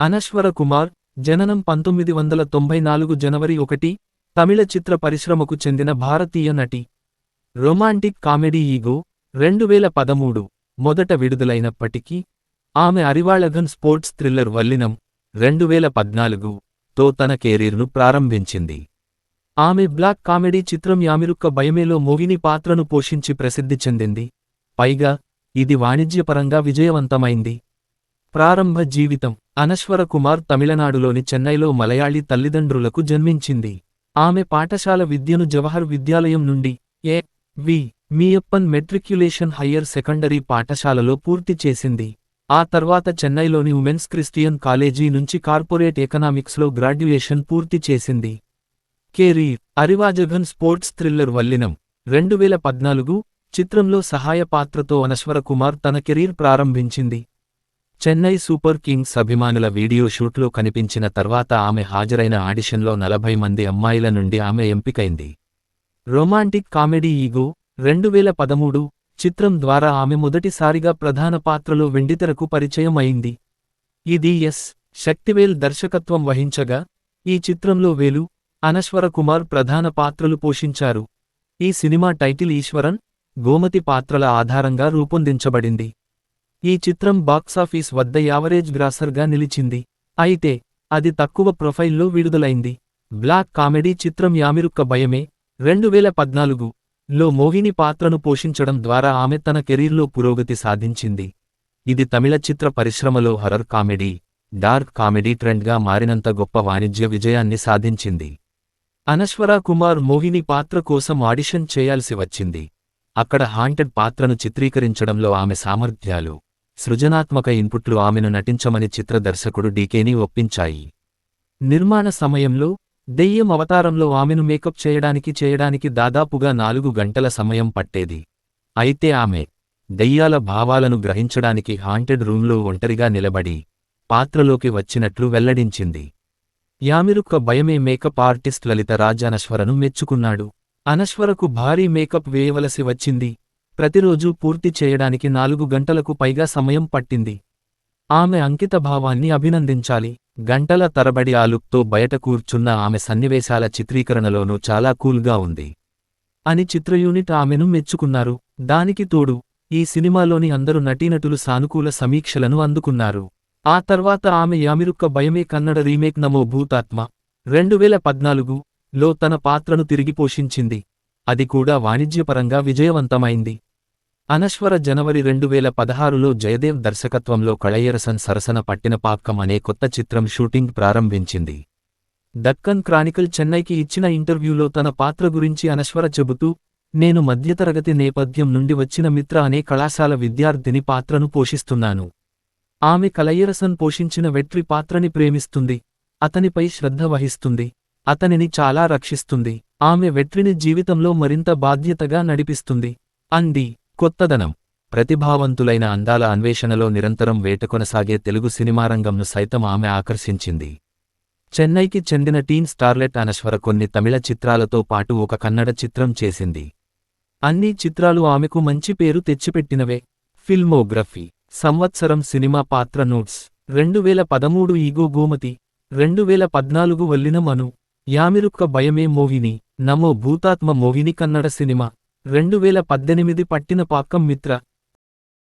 అనశ్వర కుమార్ జననం పంతొమ్మిది వందల తొంభై నాలుగు జనవరి ఒకటి తమిళ చిత్ర పరిశ్రమకు చెందిన భారతీయ నటి. రొమాంటిక్ కామెడీ ఈగో రెండు వేల పదమూడు మొదట విడుదలైనప్పటికీ ఆమె అరివాళగన్ స్పోర్ట్స్ థ్రిల్లర్ వల్లినం రెండు వేల పద్నాలుగు తో తన కెరీర్ను ప్రారంభించింది. ఆమె బ్లాక్ కామెడీ చిత్రం యామిరుక్క భయమేలో మోగిని పాత్రను పోషించి ప్రసిద్ధి చెందింది. పైగా ఇది వాణిజ్యపరంగా విజయవంతమైంది. ప్రారంభ జీవితం. అనశ్వర కుమార్ తమిళనాడులోని చెన్నైలో మలయాళీ తల్లిదండ్రులకు జన్మించింది. ఆమె పాఠశాల విద్యను జవహర్ విద్యాలయం నుండి A V. Meiyappan matriculation higher secondary పాఠశాలలో పూర్తి చేసింది. ఆ తర్వాత చెన్నైలోని ఉమెన్స్ క్రిస్టియన్ కాలేజీ నుంచి కార్పొరేట్ ఎకనామిక్స్లో గ్రాడ్యుయేషన్ పూర్తి చేసింది. Career Arivazhagan sports thriller Vallinam. రెండు వేల పద్నాలుగు చిత్రంలో సహాయ పాత్రతో అనశ్వర కుమార్ తన కెరీర్ ప్రారంభించింది. చెన్నై సూపర్ కింగ్స్ అభిమానుల వీడియో షూట్లో కనిపించిన తర్వాత ఆమె హాజరైన ఆడిషన్లో నలభై మంది అమ్మాయిల నుండి ఆమె ఎంపికైంది. రొమాంటిక్ కామెడీ ఈగో రెండు వేల పదమూడు చిత్రం ద్వారా ఆమె మొదటిసారిగా ప్రధాన పాత్రలో వెండితెరకు పరిచయం అయింది ఇది ఎస్. శక్తివేల్ దర్శకత్వం వహించగా ఈ చిత్రంలో వేలు అనశ్వర కుమార్ ప్రధాన పాత్రలు పోషించారు. ఈ సినిమా టైటిల్ ఈశ్వరన్ గోమతి పాత్రల ఆధారంగా రూపొందించబడింది. ఈ చిత్రం బాక్సాఫీస్ వద్ద యావరేజ్ గ్రాసర్గా నిలిచింది. అయితే అది తక్కువ ప్రొఫైల్లో విడుదలైంది. బ్లాక్ కామెడీ చిత్రం యామిరుక్క భయమే. రెండు వేల పద్నాలుగు లో మోహిని పాత్రను పోషించడం ద్వారా ఆమె తన కెరీర్లో పురోగతి సాధించింది. ఇది తమిళ చిత్ర పరిశ్రమలో హర్రర్ కామెడీ డార్క్ కామెడీ ట్రెండ్గా మారినంత గొప్ప వాణిజ్య విజయాన్ని సాధించింది. అనశ్వర కుమార్ మోహిని పాత్ర కోసం ఆడిషన్ చేయాల్సి వచ్చింది. అక్కడ హాంటెడ్ పాత్రను చిత్రీకరించడంలో ఆమె సామర్థ్యాలు సృజనాత్మక ఇన్పుట్లు ఆమెను నటించమని చిత్ర దర్శకుడు డీకేని ఒప్పించాయి. నిర్మాణ సమయంలో దెయ్యం అవతారంలో ఆమెను మేకప్ చేయడానికి చేయడానికి దాదాపుగా నాలుగు గంటల సమయం పట్టేది. అయితే ఆమె దెయ్యాల భావాలను గ్రహించడానికి హాంటెడ్ రూంలో ఒంటరిగా నిలబడి పాత్రలోకి వచ్చినట్లు వెల్లడించింది. యామిరుక్క భయమే మేకప్ ఆర్టిస్ట్ లలిత రాజ్ అనశ్వరను మెచ్చుకున్నాడు. అనశ్వరకు భారీ మేకప్ వేయవలసి వచ్చింది. ప్రతిరోజూ పూర్తి చేయడానికి నాలుగు గంటలకు పైగా సమయం పట్టింది. ఆమె అంకితభావాన్ని అభినందించాలి. గంటల తరబడి ఆలుక్తో బయట కూర్చున్న ఆమె సన్నివేశాల చిత్రీకరణలోనూ చాలా కూల్గా ఉంది. అని చిత్రయూనిట్ ఆమెను మెచ్చుకున్నారు. దానికి తోడు ఈ సినిమాలోని అందరు నటీనటులు సానుకూల సమీక్షలను అందుకున్నారు. ఆ తర్వాత ఆమె యామిరుక్క భయమే కన్నడ రీమేక్ నమో భూతాత్మ రెండు వేల పద్నాలుగు లో తన పాత్రను తిరిగి పోషించింది. అది కూడా వాణిజ్యపరంగా విజయవంతమైంది. అనశ్వర జనవరి రెండు వేల పదహారులో జయదేవ్ దర్శకత్వంలో కళయ్యరసన్ సరసన పట్టిన పాక్కం అనే కొత్త చిత్రం షూటింగ్ ప్రారంభించింది. దక్కన్ క్రానికల్ చెన్నైకి ఇచ్చిన ఇంటర్వ్యూలో తన పాత్ర గురించి అనశ్వర చెబుతూ నేను మధ్యతరగతి నేపథ్యం నుండి వచ్చిన మిత్ర అనే కళాశాల విద్యార్థిని పాత్రను పోషిస్తున్నాను. ఆమె కలయ్యరసన్ పోషించిన వెట్రి పాత్రని ప్రేమిస్తుంది. అతనిపై శ్రద్ధ వహిస్తుంది. అతనిని చాలా రక్షిస్తుంది. ఆమె వెట్రిని జీవితంలో మరింత బాధ్యతగా నడిపిస్తుంది. అంది కొత్తదనం. ప్రతిభావంతులైన అందాల అన్వేషణలో నిరంతరం వేట కొనసాగే తెలుగు సినిమారంగంను సైతం ఆమె ఆకర్షించింది. చెన్నైకి చెందిన టీన్ స్టార్లెట్ అనశ్వర కొన్ని తమిళ చిత్రాలతో పాటు ఒక కన్నడ చిత్రం చేసింది. అన్ని చిత్రాలు ఆమెకు మంచి పేరు తెచ్చిపెట్టినవే. ఫిల్మోగ్రఫీ సంవత్సరం సినిమా పాత్ర నోట్స్ రెండు వేల పదమూడు ఈగో గోమతి రెండు వేల పద్నాలుగు వల్లిన మను. యామిరుక్క భయమే మోవిని నమో భూతాత్మ మోవిని కన్నడ సినిమా. రెండు వేల పద్దెనిమిది పట్టిన పాక్కం మిత్ర.